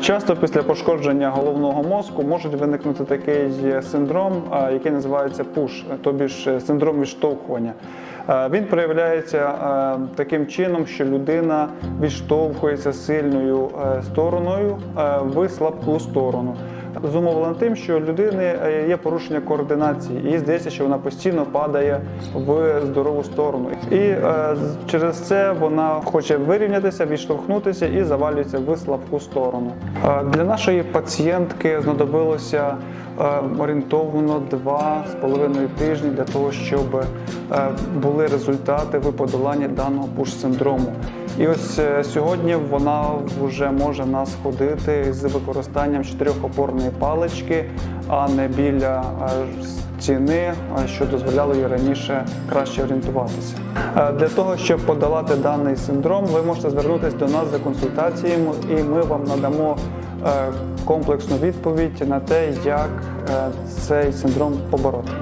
Часто після пошкодження головного мозку можуть виникнути такий синдром, який називається пуш, тобі ж е, синдром відштовхування. Він проявляється таким чином, що людина відштовхується сильною е, стороною е, в слабку сторону. Зумовлено тим, що у людини е, є порушення координації, і здається, що вона постійно падає в здорову сторону. І е, через це вона хоче вирівнятися, відштовхнутися і завалюється в слабку сторону. Е, Для нашої пацієнтки знадобилося е, орієнтовно два з половиною тижні для того, щоб е, були результати в подоланні даного пуш-синдрому. І ось е, сьогодні вона вже може нас ходити з використанням чотирьохопорної палички, а не біля е, стіни, е, що дозволяло їй раніше краще орієнтуватися. Для того, щоб подолати даний синдром, ви можете звернутися до нас за консультаціями, і ми вам надамо комплексну відповідь на те, як цей синдром побороти.